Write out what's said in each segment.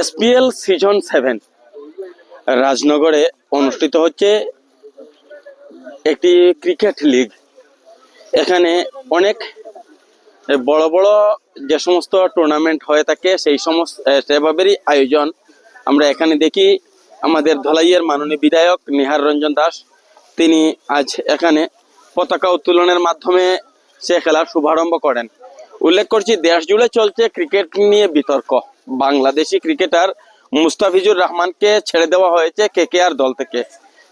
SPL season seven রাজনগরে অনুষ্ঠিত হচ্ছে একটি ক্রিকেট লিগ এখানে অনেক বড় বড় যে সমস্ত টুর্নামেন্ট হয়ে থাকে, সেই সমস্ত সেভাবেরই আয়োজন আমরা এখানে দেখি। আমাদের ধলাইয়ের মাননীয় বিধায়ক নিহার রঞ্জন দাস, তিনি আজ এখানে পতাকা উত্তোলনের মাধ্যমে সে খেলার শুভারম্ভ করেন। উল্লেখ করছি, দেশ জুড়ে চলছে ক্রিকেট নিয়ে বিতর্ক। বাংলাদেশি ক্রিকেটার মুস্তাফিজুর রহমানকে ছেড়ে দেওয়া হয়েছে কেকেআর দল থেকে।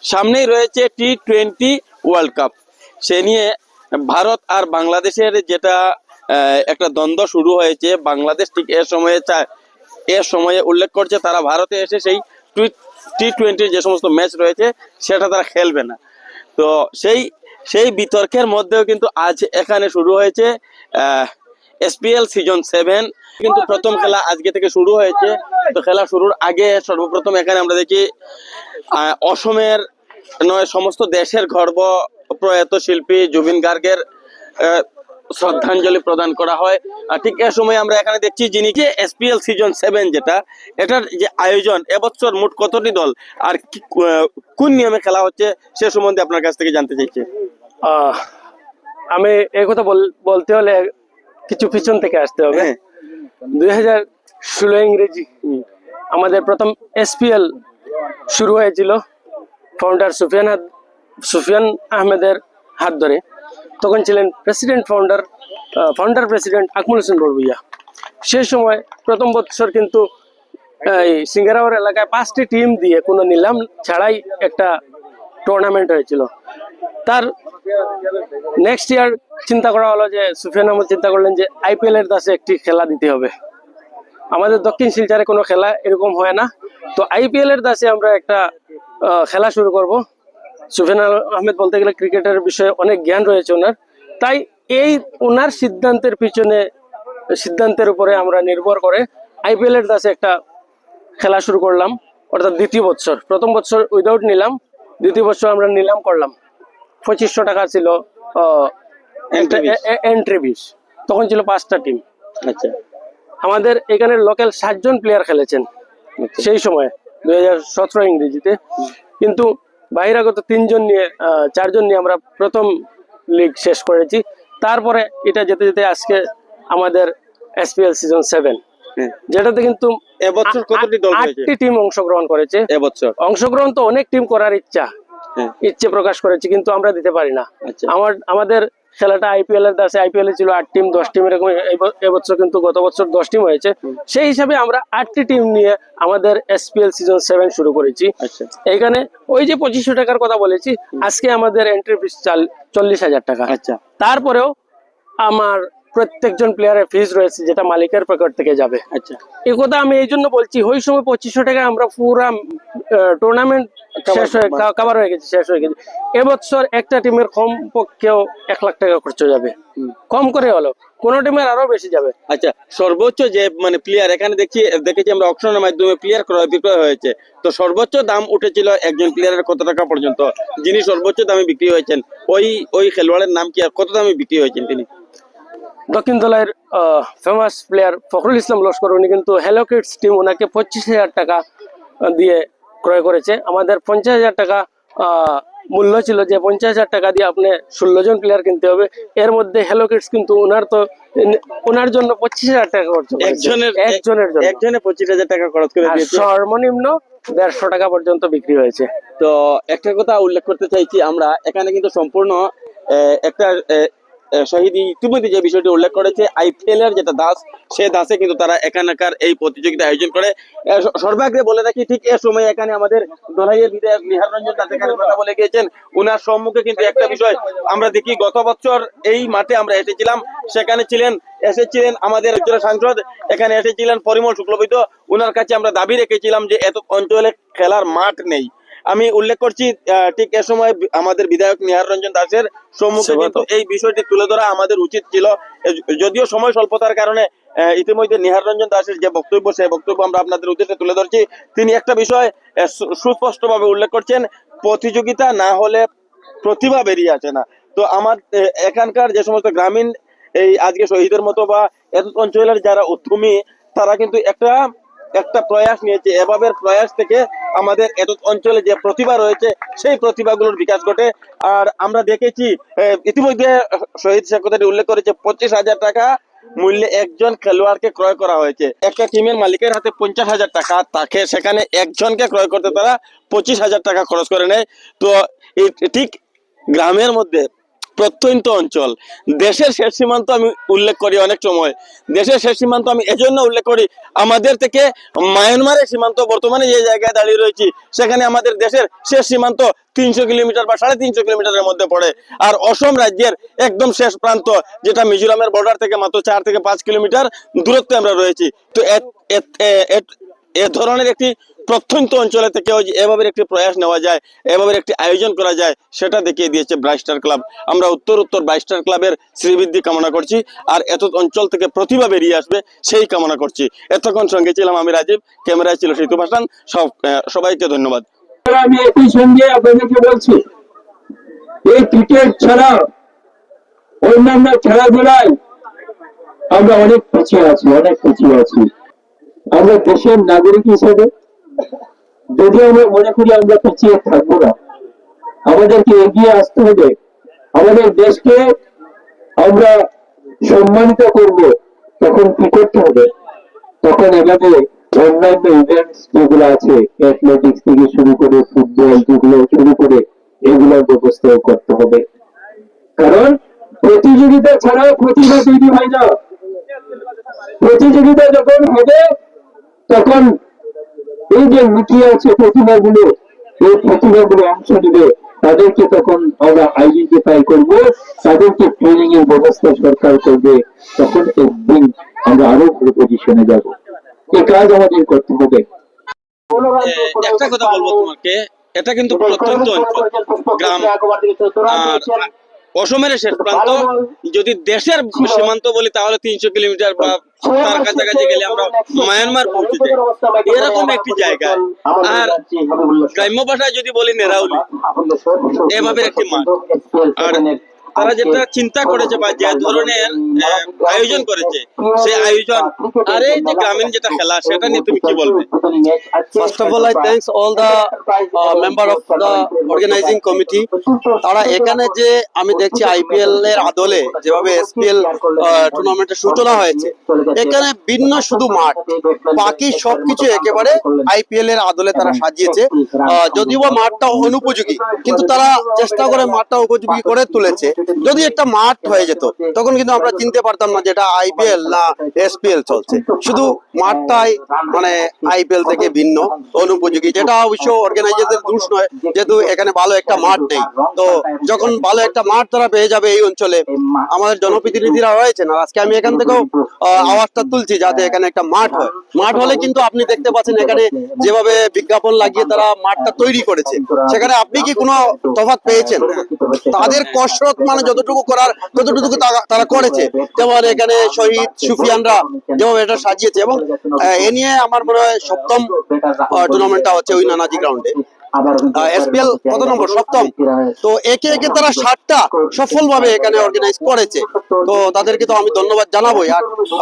সামনেই রয়েছে টি টোয়েন্টি ওয়ার্ল্ড কাপ। সে নিয়ে ভারত আর বাংলাদেশের যেটা একটা দ্বন্দ্ব শুরু হয়েছে, বাংলাদেশ ঠিক এ সময়ে চায় এ সময়ে উল্লেখ করছে তারা ভারতে এসে সেই টি টোয়েন্টির যে সমস্ত ম্যাচ রয়েছে, সেটা তারা খেলবে না। তো সেই সেই বিতর্কের মধ্যেও কিন্তু আজ এখানে শুরু হয়েছে এসপিএল সিজন সেভেন কিন্তু প্রথম খেলা আজকে থেকে শুরু হয়েছে। তো খেলা শুরুর আগে সর্বপ্রথম এখানে আমরা দেখি অসমের নয়, সমস্ত দেশের গর্ব প্রয়াত শিল্পী জুবিন গার্গের শ্রদ্ধাঞ্জলি প্রদান করা হয়। আর ঠিক এ সময় আমরা এখানে দেখছি যিনি যে এসপিএল সিজন সেভেন যেটা, এটার যে আয়োজন, এবছর মোট কতটি দল, আর কোন নিয়মে খেলা হচ্ছে, সে সম্বন্ধে আপনার কাছ থেকে জানতে চাইছি। আমি এই কথা বল- বলতে হলে কিছু পিছন থেকে আসতে হবে। হ্যাঁ। দুই হাজার ষোলো ইংরেজি আমাদের প্রথম এসপিএল শুরু হয়েছিল ফাউন্ডার সুফিয়ান সুফিয়ান আহমেদের হাত ধরে। তখন ছিলেন president founder founder president Akmal Hossain Barbhuiya সেই সময় প্রথম বছর কিন্তু এই সিঙ্গারাওয়ার এলাকায় পাঁচটি টিম দিয়ে কোনো নিলাম ছাড়াই একটা টুর্নামেন্ট হয়েছিল। নেক্সট ইয়ার চিন্তা করা হলো যে সুফিয়ান আহমদ চিন্তা করলেন যে আইপিএল এর দাসে একটি খেলা দিতে হবে। আমাদের দক্ষিণ শিলচরে কোনো খেলা এরকম হয় না। তো আইপিএল এর দাসে আমরা একটা খেলা শুরু করব। সুফিয়ান আহমেদ বলতে গেলে ক্রিকেটের বিষয়ে অনেক জ্ঞান রয়েছে ওনার। তাই এই ওনার সিদ্ধান্তের পিছনে, সিদ্ধান্তের উপরে আমরা নির্ভর করে আইপিএল এর দাসে একটা খেলা শুরু করলাম, অর্থাৎ দ্বিতীয় বছর প্রথম বছর উইদাউট নিলাম, দ্বিতীয় বছর আমরা নিলাম, করলাম। পঁচিশশো টাকা ছিল এন্ট্রি ফিস তখন ছিল পাঁচটা টিম আচ্ছা। আমাদের এখানে লোকাল সাতজন প্লেয়ার খেলেছেন আচ্ছা। সেই সময় দুই হাজার সতেরো ইংরেজিতে। কিন্তু বাহিরাগত তিনজন নিয়ে চারজন নিয়ে আমরা প্রথম লিগ শেষ করেছি। তারপরে এটা যেতে যেতে আজকে আমাদের এসপিএল সিজন সেভেন। যেটাতে কিন্তু এবছর কতটি দল আটটি টিম অংশগ্রহণ করেছে। এবছর। অংশগ্রহণ তো অনেক টিম করার ইচ্ছা। ইচ্ছে প্রকাশ করেছে কিন্তু আমরা দিতে পারি না। আচ্ছা। আমার আমাদের খেলাটা আইপিএল এর দাসে আইপিএল এ ছিল আট টিম দশ টিম এরকম এবছর কিন্তু গত বছর দশ টিম হয়েছে। সেই হিসাবে আমরা আটটি টিম নিয়ে আমাদের এসপিএল সিজন সেভেন শুরু করেছি। আচ্ছা। এইখানে ওই যে পঁচিশশো টাকার কথা বলেছি আজকে আমাদের এন্ট্রি ফিস চল্লিশ হাজার টাকা। আচ্ছা। তারপরেও আমার প্রত্যেকজন প্লেয়ারের ফিজ রয়েছে যেটা মালিকের পকেট থেকে যাবে। আচ্ছা। এই কথা আমি এই জন্য বলছি ওই সময় পঁচিশশো টাকা আমরা পুরা টুর্নামেন্ট শেষ হয়ে কাভার হয়ে গেছে শেষ হয়ে গেছে। এবছর একটা টিমের কম পক্ষেও এক লাখ টাকা খরচ যাবে। কম করে হলো কোন টিমের আরও বেশি যাবে। আচ্ছা সর্বোচ্চ যে মানে প্লেয়ার এখানে দেখছি দেখেছি আমরা অকশনের মাধ্যমে প্লেয়ার ক্রয় বিক্রয় হয়েছে। তো সর্বোচ্চ দাম উঠেছিল একজন প্লেয়ারের কত টাকা পর্যন্ত? যিনি সর্বোচ্চ দামে বিক্রি হয়েছেন ওই ওই খেলোয়াড়ের নাম কি আর কত দামে বিক্রি হয়েছেন তিনি? দক্ষিণ দলের ফেমাস প্লেয়ার ফখরুল ইসলাম লস্কর উনি কিন্তু হ্যালো কিডস টিম ওনাকে পঁচিশ হাজার টাকা দিয়ে ক্রয় করেছে। আমাদের পঞ্চাশ হাজার টাকা মূল্য ছিল যে পঞ্চাশ হাজার টাকা দিয়ে আপনি ষোলো জন প্লেয়ার কিনতে হবে। এর মধ্যে হ্যালো কিডস কিন্তু ওনার তো ওনার জন্য পঁচিশ হাজার টাকা খরচ একজনের একজনের জন্য। একজনে পঁচিশ হাজার টাকা খরচ করে সর্বনিম্ন দেড়শো টাকা পর্যন্ত বিক্রি হয়েছে। তো একটা কথা উল্লেখ করতে চাইছি আমরা এখানে কিন্তু সম্পূর্ণ একটা শহীদ ইতিমধ্যে যে বিষয়টি উল্লেখ করেছে আইপিএল এর যেটা দাস, সে দাসে কিন্তু তারা এখানকার এই প্রতিযোগিতা আয়োজন করে। সর্বাগ্রে বলে রাখি, ঠিক এ সময় এখানে আমাদের দলাইয়ের বিধায়ক নিহার রঞ্জন এখানে কথা বলে গিয়েছেন। উনার সম্মুখে কিন্তু একটা বিষয় আমরা দেখি, গত বছর এই মাঠে আমরা এসেছিলাম, সেখানে ছিলেন, এসেছিলেন আমাদের একজন সাংসদ, এখানে এসেছিলেন পরিমল শুক্লবৈদ্য। উনার কাছে আমরা দাবি রেখেছিলাম যে এত অঞ্চলে খেলার মাঠ নেই। আমি উল্লেখ করছি ঠিক এ সময় আমাদের বিধায়ক নিহার রঞ্জন দাসের সম্মুখে কিন্তু এই বিষয়টি তুলে ধরা আমাদের উচিত ছিল। যদিও সময় স্বল্পতার কারণে ইতিমধ্যে নিহার রঞ্জন দাসের যে বক্তব্য সেই বক্তব্য আমরা আপনাদের উদ্দেশ্যে তুলে ধরছি। তিনি একটা বিষয় সুস্পষ্টভাবে উল্লেখ করছেন প্রতিযোগিতা না হলে প্রতিভা বেরিয়ে আসে না। তো আমার এখানকার যে সমস্ত গ্রামীণ এই আজকে শহীদের মতো বা এত অঞ্চলের যারা উদ্যমী তারা কিন্তু একটা একটা প্রয়াস নিয়েছে। এভাবে প্রয়াস থেকে আমাদের এত অঞ্চলে যে প্রতিভা রয়েছে, সেই প্রতিভাগুলোর বিকাশ ঘটে। আর আমরা দেখেছি ইতিমধ্যে শহীদ সেক্রেটারি উল্লেখ করেছে, পঁচিশ হাজার টাকা মূল্যে একজন খেলোয়াড়কে ক্রয় করা হয়েছে। একটা টিমের মালিকের হাতে পঞ্চাশ হাজার টাকা। তাকে সেখানে একজনকে ক্রয় করতে তারা পঁচিশ হাজার টাকা খরচ করে নেয়। তো ঠিক গ্রামের মধ্যে প্রত্যন্ত অঞ্চল। দেশের শেষ সীমান্ত আমি উল্লেখ করি অনেক সময়। দেশের শেষ সীমান্ত আমি এজন্য উল্লেখ করি, আমাদের থেকে মায়ানমারের সীমান্ত, বর্তমানে যে জায়গায় দাঁড়িয়ে রয়েছি, সেখানে আমাদের দেশের শেষ সীমান্ত তিনশো কিলোমিটার বা সাড়ে তিনশো কিলোমিটারের মধ্যে পড়ে। আর অসম রাজ্যের একদম শেষ প্রান্ত, যেটা মিজোরামের বর্ডার থেকে মাত্র চার থেকে পাঁচ কিলোমিটার দূরত্বে আমরা রয়েছি। তো এ- ধরনের একটি প্রত্যন্ত অঞ্চলে থেকেও এভাবে একটি প্রয়াস নেওয়া যায় এভাবে একটি আয়োজন করা যায়, সেটা দেখিয়ে দিয়েছে ব্রাইস্টার ক্লাব আমরা উত্তর উত্তর ব্রাইস্টার ক্লাবের শ্রীবৃদ্ধি কামনা করছি, আর এত অঞ্চল থেকে প্রতিভা বেরিয়ে আসবে, সেই কামনা করছি। এতক্ষণ সঙ্গে ছিলাম আমি রাজীব, ক্যামেরায় ছিল সেতু ভাসান, সব সবাইকে ধন্যবাদ। আমি একই সঙ্গে আপনাদেরকে বলছি, এই ক্রিকেট ছাড়া অন্যান্য খেলাধুলায় আমরা অনেক পিছিয়ে আছি, অনেক পিছিয়ে আছি। আমরা দেশের নাগরিক হিসেবে যদি আমরা মনে করি আমরা পিছিয়ে থাকব না। আমাদেরকে এগিয়ে আসতে হবে। আমাদের দেশকে আমরা সম্মানিত করব। তখন কি করতে হবে? তখন এভাবে অন্যান্য ইভেন্টস যেগুলো আছে অ্যাথলেটিক্স থেকে শুরু করে ফুটবল যেগুলো শুরু করে, এগুলোর ব্যবস্থাও করতে হবে। কারণ প্রতিযোগিতা ছাড়া প্রতিভা তৈরি হয় না। প্রতিযোগিতা যখন হবে, তখন এই যে লুকিয়ে আছে প্রতিভাগুলো এই প্রতিভাগুলো অংশ নেবে তাদেরকে তখন আমরা আইডেন্টিফাই করব তাদেরকে ট্রেনিং এর ব্যবস্থা সরকার করবে তখন একদিন আমরা আরও ভালো পজিশনে যাব। এই কাজ আমাদের করতে হবে। একটা কথা বলব তোমাকে এটা কিন্তু প্রত্যন্ত অঞ্চল গ্রাম আর অসমের শেষ প্রান্ত। যদি দেশের সীমান্ত বলি তাহলে তিনশো কিলোমিটার বা তার কাছাকাছি গেলে আমরা মায়ানমার পৌঁছে যাই এরকম একটি জায়গা। আর গ্রাম্য ভাষায় যদি বলি নেরাউলি। এভাবে একটি মাঠ। আর তারা যেটা চিন্তা করেছে বা যে ধরনের আয়োজন করেছে সেই আয়োজন আর এই যে গ্রামীণ যেটা খেলা সেটা নিয়ে তুমি কি বলবে? Of all, I thanks all the uh, member of the organizing committee. তারা এখানে যে আমি দেখছি আইপিএল এর আদলে যেভাবে এসপিএল টুর্নামেন্টের সূচনা হয়েছে এখানে ভিন্ন শুধু মাঠ বাকি সবকিছু একেবারে আইপিএল এর আদলে তারা সাজিয়েছে। যদিও মাঠটা অনুপযোগী কিন্তু তারা চেষ্টা করে মাঠটা উপযোগী করে তুলেছে। যদি একটা মাঠ হয়ে যেত, তখন কিন্তু আমরা চিনতে পারতাম না যেটা আইপিএল না এসপিএল চলছে। শুধু মাঠটাই মানে আইপিএল থেকে ভিন্ন, অনুপযোগী, যেটা অবশ্য অর্গানাইজারদের দোষ নয়, যেহেতু এখানে ভালো একটা মাঠ নেই। তো যখন ভালো একটা মাঠ তারা পেয়ে যাবে এই অঞ্চলে, আমাদের জনপ্রতিনিধিরা রয়েছেন, আর আজকে আমি এখান থেকেও আওয়াজটা তুলছি যাতে এখানে একটা মাঠ হয়। মাঠ হলে কিন্তু আপনি দেখতে পাচ্ছেন এখানে যেভাবে বিজ্ঞাপন লাগিয়ে তারা মাঠটা তৈরি করেছে। সেখানে আপনি কি কোনো তফাৎ পেয়েছেন? তাদের কসরত মানে যতটুকু করার, ততটুকু তারা- করেছে। যেমন এখানে শহীদ সুফিয়ানরা যেমন এটা সাজিয়েছে এবং এ নিয়ে আমার মনে হয় সপ্তম টুর্নামেন্টটা হচ্ছে ওই নানাজি গ্রাউন্ডে এসপিএল কত নম্বর? সপ্তম। তো একে একে তারা ষাটটা সফলভাবে এখানে অর্গানাইজ করেছে। তো তাদেরকে তো আমি ধন্যবাদ জানাবোই।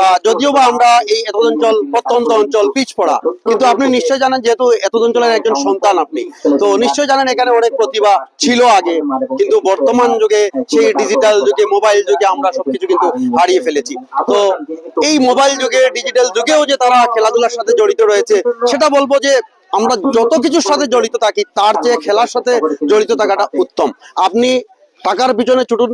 আর যদিও বা আমরা এই এত অঞ্চল প্রত্যন্ত অঞ্চল পিচ পড়া কিন্তু আপনি নিশ্চয় জানেন যেহেতু এত অঞ্চলের একজন সন্তান আপনি। তো নিশ্চয় জানেন এখানে অনেক প্রতিভা ছিল আগে কিন্তু বর্তমান যুগে সেই ডিজিটাল যুগে মোবাইল যুগে আমরা সবকিছু কিন্তু হারিয়ে ফেলেছি। তো এই মোবাইল যুগে ডিজিটাল যুগেও যে তারা খেলাধুলার সাথে জড়িত রয়েছে সেটা বলব যে আমরা যত কিছুর সাথে জড়িত থাকি, তার চেয়ে খেলার সাথে জড়িত থাকাটা উত্তম। আপনি টাকার পিছনে ছুটুন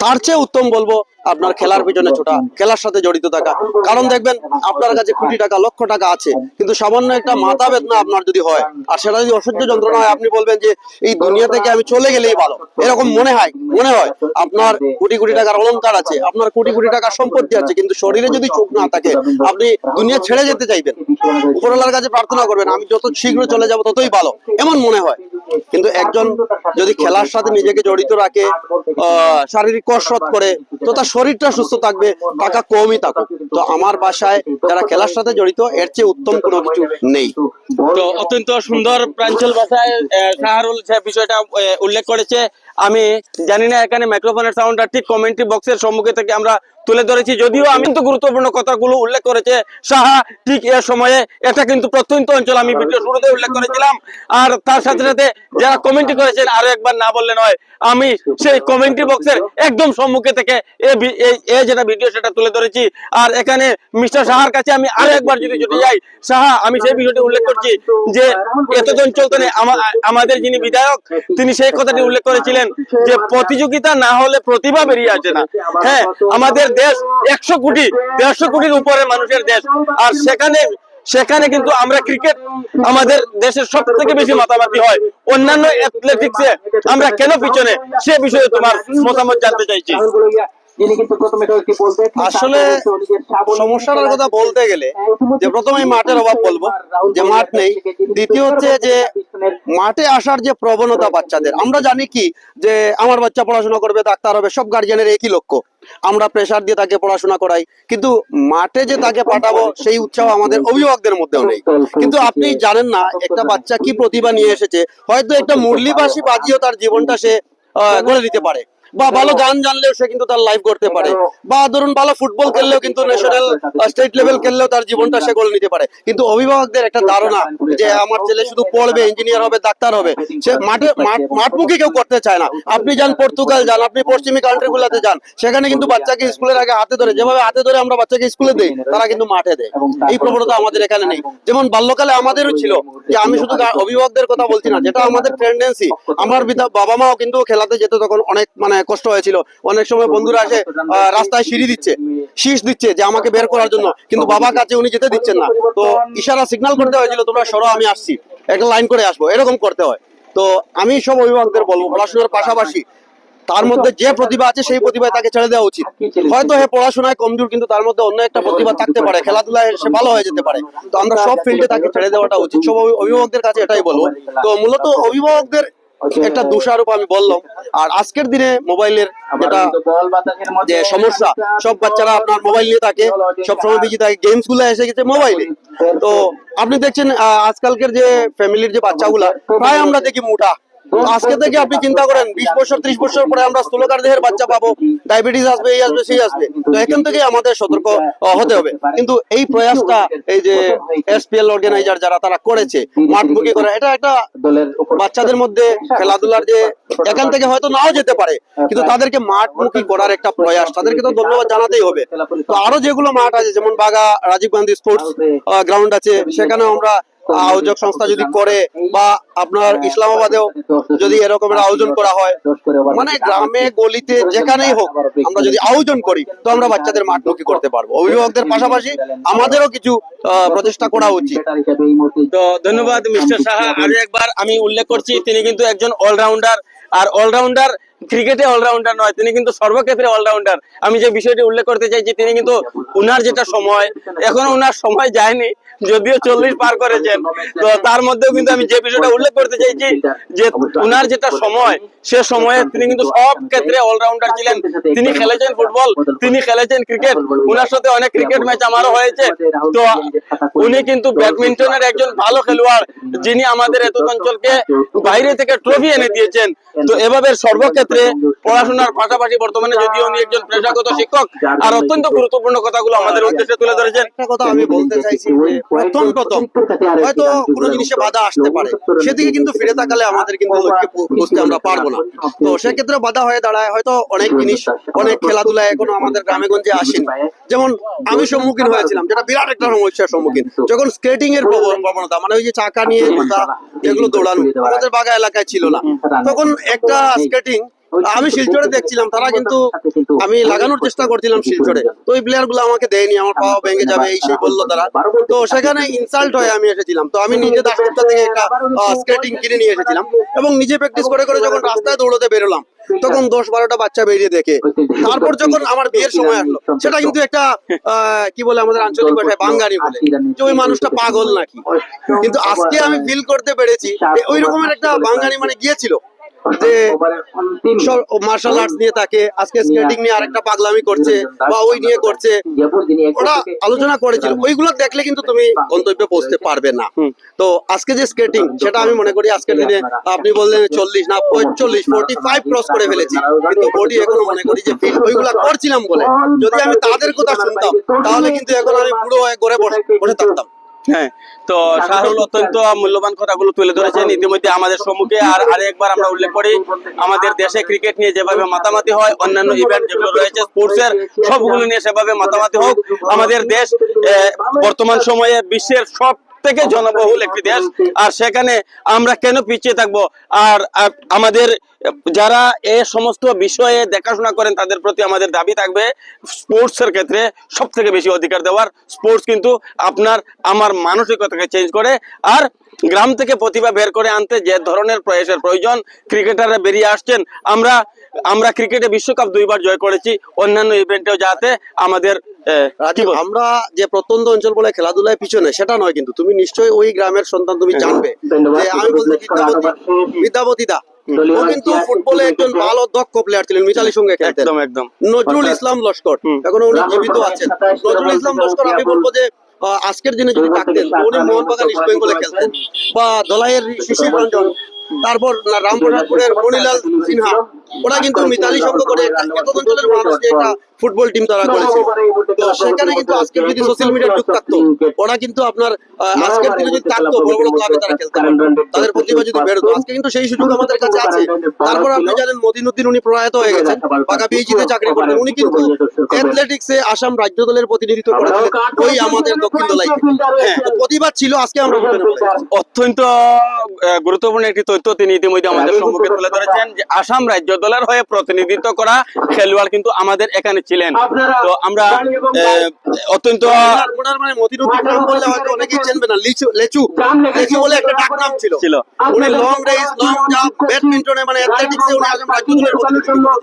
তার চেয়ে উত্তম বলব আপনার খেলার পিছনে ছোটা, খেলার সাথে জড়িত থাকা। কারণ দেখবেন, আপনার কাছে কোটি টাকা, লক্ষ টাকা আছে, কিন্তু সামান্য একটা মাথা বেদনা আপনার যদি হয়, আর সেটা যদি অসহ্য যন্ত্রণা হয়, আপনি বলবেন যে, এই দুনিয়া থেকে আমি চলে গেলেই ভালো। এরকম মনে হয় মনে হয়। আপনার কোটি কোটি টাকার অলংকার আছে, আপনার কোটি কোটি টাকার সম্পত্তি আছে, কিন্তু শরীরে যদি চোখ না থাকে, আপনি দুনিয়া ছেড়ে যেতে চাইবেন। উপরওয়ালার কাছে প্রার্থনা করবেন, আমি যত শীঘ্র চলে যাব, ততই ভালো। এমন মনে হয়। কিন্তু একজন যদি খেলার সাথে নিজেকে জড়িত রাখে শারীরিক কসরত করে, তো তার শরীরটা সুস্থ থাকবে, টাকা কমই থাকুক। তো আমার বাসায় যারা খেলার সাথে জড়িত, এর চেয়ে উত্তম কোনো কিছু নেই। তো অত্যন্ত সুন্দর প্রাঞ্চল ভাষায় শাহরুল বিষয়টা উল্লেখ করেছে। আমি জানি না এখানে মাইক্রোফোনের সাউন্ডটা ঠিক কমেন্ট্রি বক্সের সম্মুখে থেকে আমরা তুলে ধরেছি। যদিও আমি কিন্তু গুরুত্বপূর্ণ কথাগুলো উল্লেখ করেছে সাহা, ঠিক এ সময়ে। এটা কিন্তু প্রত্যন্ত অঞ্চল। আমি ভিডিও শুরুতে উল্লেখ করেছিলাম। আর তার সাথে সাথে যারা কমেন্টরি করেছেন, আরও একবার না বললে নয়, আমি সেই কমেন্টরি বক্সের একদম সম্মুখে থেকে এ যেটা ভিডিও সেটা তুলে ধরেছি। আর এখানে মিস্টার সাহার কাছে আমি আরও একবার যদি ছুটে যাই, সাহা, আমি সেই বিষয়টি উল্লেখ করছি যে এতজন চলতনে আমাদের যিনি বিধায়ক, তিনি সেই কথাটি উল্লেখ করেছিলেন যে প্রতিযোগিতা না হলে প্রতিভা বেরিয়ে আসে না। হ্যাঁ আমাদের দেশ একশো কোটি, দেড়শো কোটির উপরে মানুষের দেশ। আর সেখানে সেখানে কিন্তু আমরা ক্রিকেট আমাদের দেশের সব থেকে বেশি মাতামাতি হয়। অন্যান্য অ্যাথলেটিক্সে আমরা কেন পিছনে? সে বিষয়ে তোমার মতামত জানতে চাইছি। আসলে সমস্যাটার কথা বলতে গেলে যে প্রথমেই মাঠের অভাব বলব যে মাঠ নেই। দ্বিতীয় হচ্ছে যে মাঠে আসার যে প্রবণতা বাচ্চাদের আমরা জানি কি যে আমার বাচ্চা পড়াশোনা করবে ডাক্তার হবে সব গার্জিয়ানের একই লক্ষ্য। আমরা প্রেসার দিয়ে তাকে পড়াশোনা করাই। কিন্তু মাঠে যে তাকে পাঠাবো সেই উৎসাহ আমাদের অভিভাবকদের মধ্যেও নেই। কিন্তু আপনি জানেন না একটা বাচ্চা কি প্রতিভা নিয়ে এসেছে। হয়তো একটা মুরলিবাসী বাজিও তার জীবনটা সে গড়ে দিতে পারে। বা ভালো গান জানলেও সে কিন্তু তার লাইফ করতে পারে। বা ধরুন ভালো ফুটবল খেললেও কিন্তু ন্যাশনাল স্টেট লেভেল খেললেও তার জীবনটা সে গড়ে নিতে পারে। কিন্তু অভিভাবকদের একটা ধারণা যে আমার ছেলে শুধু পড়বে ইঞ্জিনিয়ার হবে ডাক্তার হবে সে মাঠে মাঠমুখী কেউ করতে চায় না। আপনি যান পর্তুগাল যান আপনি পশ্চিমী কান্ট্রি গুলাতে যান সেখানে কিন্তু বাচ্চাকে স্কুলের আগে হাতে ধরে যেভাবে হাতে ধরে আমরা বাচ্চাকে স্কুলে দেই তারা কিন্তু মাঠে দেয়। এই প্রবণতা আমাদের এখানে নেই। যেমন বাল্যকালে আমাদেরও ছিল যে আমি শুধু অভিভাবকদের কথা বলছি না যেটা আমাদের টেন্ডেন্সি আমার বাবা মাও কিন্তু খেলাতে যেত তখন অনেক মানে কষ্ট হয়েছিল। অনেক সময় বন্ধুরা আসে রাস্তায় সিঁড়ি দিচ্ছে, শীষ দিচ্ছে যে আমাকে বের করার জন্য। কিন্তু বাবা কাছে উনি যেতে দিচ্ছেন না। তো ইশারা সিগন্যাল করতে হয়েছিল, তোমরা সরো, আমি আসছি। একটা লাইন করে আসব। এরকম করতে হয়। তো আমি সব অভিভাবকদের বলব, পড়াশোনার পাশাপাশি তার মধ্যে যে প্রতিভা আছে সেই প্রতিভায় তাকে ছেড়ে দেওয়া উচিত। হয়তো হে পড়াশোনায় কমজোর, কিন্তু তার মধ্যে অন্য একটা প্রতিভা থাকতে পারে, খেলাধুলায় সে ভালো হয়ে যেতে পারে। তো আমরা সব ফিল্ডে তাকে ছেড়ে দেওয়াটা উচিত। সব অভিভাবকদের কাছে এটাই বলব। তো মূলত অভিভাবকদের একটা দোষারোপ আমি বললাম। আর আজকের দিনে মোবাইলের যেটা যে সমস্যা সব বাচ্চারা আপনার মোবাইল নিয়ে থাকে সব সময় বিজি থাকে গেমসগুলো এসে গেছে মোবাইলে। তো আপনি দেখছেন আজকালকের যে ফ্যামিলির যে বাচ্চাগুলা প্রায় আমরা দেখি মোটা। আজকে থেকে আপনি চিন্তা করেন, বিশ বছর, ত্রিশ বছর পরে আমরা স্থূলকার দেহের বাচ্চা পাবো, ডায়াবেটিস আসবে, এই আসবে, সেই আসবে। তো এখান থেকে আমাদের সতর্ক হতে হবে। কিন্তু এই প্রয়াসটা, এই যে এসপিএল অর্গানাইজার যারা, তারা করেছে, মাঠমুখী করা, এটা একটা বাচ্চাদের মধ্যে খেলাধুলার যে, এখান থেকে হয়তো নাও যেতে পারে, কিন্তু তাদেরকে মাঠ মাঠমুখী করার একটা প্রয়াস, তাদেরকে তো ধন্যবাদ জানাতেই হবে। তো আরও যেগুলো মাঠ আছে, যেমন বাগা রাজীব গান্ধী স্পোর্টস গ্রাউন্ড আছে সেখানে আমরা আয়োজক সংস্থা যদি করে বা আপনার ইসলামাবাদেও যদি এরকমের আয়োজন করা হয় মানে গ্রামে গলিতে যেখানেই হোক আমরা যদি আয়োজন করি তো আমরা বাচ্চাদের মাঠ মাঠমুখী করতে পারব। অভিভাবকদের পাশাপাশি আমাদেরও কিছু আহ, প্রচেষ্টা করা উচিত। তো ধন্যবাদ মিস্টার সাহা। আরও একবার আমি উল্লেখ করছি তিনি কিন্তু একজন অলরাউন্ডার। আর অলরাউন্ডার ক্রিকেটে অলরাউন্ডার নয়, তিনি কিন্তু সর্বক্ষেত্রে অলরাউন্ডার আমি যে বিষয়টি উল্লেখ করতে চাইছি তিনি কিন্তু উনার যেটা সময়, এখনও উনার সময় যায়নি, যদিও চল্লিশ পার করেছেন। তো তার মধ্যেও কিন্তু আমি যে বিষয়টা উল্লেখ করতে চাইছি যে উনার যেটা সময়, সে সময়ে তিনি কিন্তু সব ক্ষেত্রে অলরাউন্ডার ছিলেন। তিনি খেলেছেন ফুটবল, তিনি খেলেছেন ক্রিকেট। উনার সাথে অনেক ক্রিকেট ম্যাচ আমারও হয়েছে। তো উনি কিন্তু ব্যাডমিন্টনের একজন ভালো খেলোয়াড়, যিনি আমাদের এত অঞ্চলকে বাইরে থেকে ট্রফি এনে দিয়েছেন। তো এভাবে সর্বক্ষেত্রে পড়াশোনার পাশাপাশি বর্তমানে যদিও উনি একজন পেশাগত শিক্ষক, আর অত্যন্ত গুরুত্বপূর্ণ কথাগুলো আমাদের উদ্দেশ্যে তুলে ধরেছেন। একটা কথা আমি বলতে চাইছি প্রথম প্রথম হয়তো কোনো জিনিসে বাধা আসতে পারে, সেদিকে কিন্তু ফিরে তাকালে আমাদের কিন্তু লক্ষ্যে পৌঁছতে আমরা পারব না। তো সেক্ষেত্রে বাধা হয়ে দাঁড়ায় হয়তো অনেক জিনিস, অনেক খেলাধুলা এখনও আমাদের গ্রামে গঞ্জে আসেনি। যেমন আমি সম্মুখীন হয়েছিলাম, যেটা বিরাট একটা সমস্যার সম্মুখীন। যখন স্কেটিং এর প্রবণতা মানে ওই যে চাকা নিয়ে যেগুলো দৌড়ানো আমাদের বাগা এলাকায় ছিল না। তখন একটা স্কেটিং আমি শিলচরে দেখছিলাম তারা কিন্তু আমি লাগানোর চেষ্টা করছিলাম শিলচরে। তো ওই প্লেয়ারগুলো আমাকে দেয়নি আমার পাওয়া ভেঙে যাবে এই সেই বলল তারা। তো সেখানে ইনসাল্ট হয়ে আমি এসেছিলাম। তো আমি নিজে দাসগুপ্তা থেকে একটা স্কেটিং কিনে নিয়ে এসেছিলাম এবং নিজে প্র্যাকটিস করে করে যখন রাস্তায় দৌড়তে বেরোলাম তখন দশ বারোটা বাচ্চা বেরিয়ে দেখে। তারপর যখন আমার বিয়ের সময় আসলো সেটা কিন্তু একটা আহ, কি বলে আমাদের আঞ্চলিক ভাষায় বাঙ্গারি বলে যে ওই মানুষটা পাগল নাকি। কিন্তু আজকে আমি ফিল করতে পেরেছি ওই রকমের একটা বাঙ্গারি মানে গিয়েছিল। যে মার্শাল আর্টস নিয়ে থাকে আজকে স্কেটিং নিয়ে আরেকটা পাগলামি করছে বা ওই নিয়ে করছে। ওরা আলোচনা করেছিল ওইগুলো দেখলে কিন্তু তুমি গন্তব্যে পৌঁছতে পারবে না। তো আজকে যে স্কেটিং সেটা আমি মনে করি আজকের দিনে আপনি বললেন চল্লিশ না পঁয়তাল্লিশ ফোর্টি ফাইভ ক্রস করে ফেলেছি। কিন্তু বডি এখনও মনে করি যে ওইগুলা করছিলাম বলে। যদি আমি তাদের কথা শুনতাম তাহলে কিন্তু এখন আমি বুড়ো হয়ে ঘরে বসে বসে থাকতাম। হ্যাঁ তো শাহরুল অত্যন্ত মূল্যবান কথাগুলো তুলে ধরেছেন। ইতিমধ্যে আমাদের সম্মুখে আর আরেকবার আমরা উল্লেখ করি আমাদের দেশে ক্রিকেট নিয়ে যেভাবে মাতামাতি হয় অন্যান্য ইভেন্ট যেগুলো রয়েছে স্পোর্টসের সবগুলো নিয়ে সেভাবে মাতামাতি হোক আমাদের দেশ বর্তমান সময়ে বিশ্বের সব থেকে জনবহুল একটি দেশ। আর সেখানে আমরা কেন পিছিয়ে থাকব? আর আমাদের যারা এ সমস্ত বিষয়ে দেখাশোনা করেন, তাদের প্রতি আমাদের দাবি থাকবে স্পোর্টস এর ক্ষেত্রে সব থেকে বেশি অধিকার দেওয়ার। স্পোর্টস কিন্তু আপনার, আমার মানসিকতাকে চেঞ্জ করে। আর গ্রাম থেকে প্রতিভা বের করে আনতে যে ধরনের প্রয়াসের প্রয়োজন, ক্রিকেটাররা বেরিয়ে আসছেন। আমরা আমরা ক্রিকেটে বিশ্বকাপ দুইবার জয় করেছি অন্যান্য ইভেন্টেও যাতে আমাদের আমরা যে প্রত্যন্ত অঞ্চল বলে খেলাধুলায় পিছনে সেটা নয় কিন্তু তুমি নিশ্চয়ই ওই গ্রামের সন্তান তুমি জানবে। যে আমি বলতে বিদ্যাপতি বিদ্যাপতি দা। কিন্তু ফুটবলে একজন ভালো দক্ষ প্লেয়ার ছিলেন মিতালির সঙ্গে খেলতেন। একদম একদম। নজরুল ইসলাম লস্কর। হুম। এখনও উনি জীবিত আছেন। নজরুল ইসলাম লস্কর আমি বলব যে আজকের দিনে যদি থাকতেন উনি মোহনবাগান ইস্ট বেঙ্গলে খেলতেন বা দলাইয়ের শিশির রঞ্জন তারপর না রামপুরহাটপুরের মনিলাল সিনহা, ওরা কিন্তু মিতালি সঙ্গ করে অঞ্চলের মানুষ একটা ফুটবল টিম তারা করেছে। তো সেখানে কিন্তু আজকে যদি সোশ্যাল মিডিয়ার যুগ থাকতো, ওরা কিন্তু আপনার আজকের দিনে যদি থাকতো, বড় বড় ক্লাবে তারা খেলতে। তাদের প্রতিভা যদি বেরোতো, আজকে কিন্তু সেই সুযোগ আমাদের কাছে আছে। তারপর আপনি জানেন, মদিনুদ্দিন উনি প্রয়াত হয়ে গেছেন। পাকা পিএইচিতে চাকরি করতেন। উনি কিন্তু অ্যাথলেটিক্সে আসাম রাজ্য দলের প্রতিনিধিত্ব করেছিলেন। ওই আমাদের দক্ষিণ দলাই হ্যাঁ প্রতিভা ছিল আজকে আমরা অত্যন্ত গুরুত্বপূর্ণ একটি তথ্য তিনি ইতিমধ্যে আমাদের সম্মুখে তুলে ধরেছেন যে আসাম রাজ্য দলের হয়ে প্রতিনিধিত্ব করা খেলোয়াড় কিন্তু আমাদের এখানে ছিলেন। তো আমরা অত্যন্ত ছিল। উনি লং রেস লং জাম্প ব্যাডমিন্টনে মানে অ্যাথলেটিক্সে উনি আসাম রাজ্য দলের প্রতিনিধিত্ব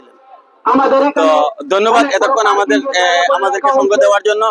ধন্যবাদ এতক্ষণ আমাদের আহ, আমাদেরকে সঙ্গ দেওয়ার জন্য।